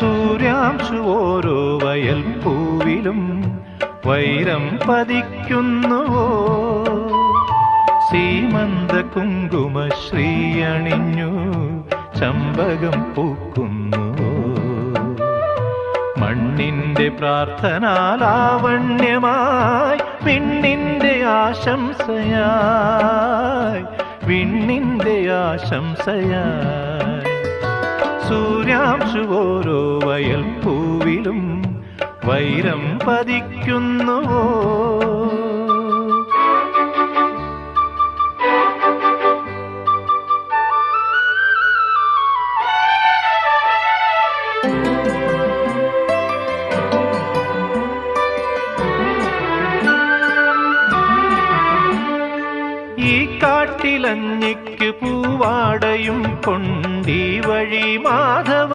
സൂര്യാംശു ഓരോ വയൽ പൂവിലും വൈരം പതിക്കുന്നുവോ? സീമന്ത കുങ്കുമ ശ്രീയണിഞ്ഞു ചമ്പകം പൂക്കുന്നുവോ? മണ്ണിന്റെ പ്രാർത്ഥനാലാവണ്യമായി വിണ്ണിന്റെ ആശംസയായി വിണ്ണിന്റെ ആശംസയായി. സൂര്യാംശു ഓരോ വയൽ പൂവിലും വൈരം പതിക്കുന്നുവോ? ഈ കാട്ടിലഞ്ഞിക്ക് പൂവാടയും കൊണ്ടീ വഴി മാധവ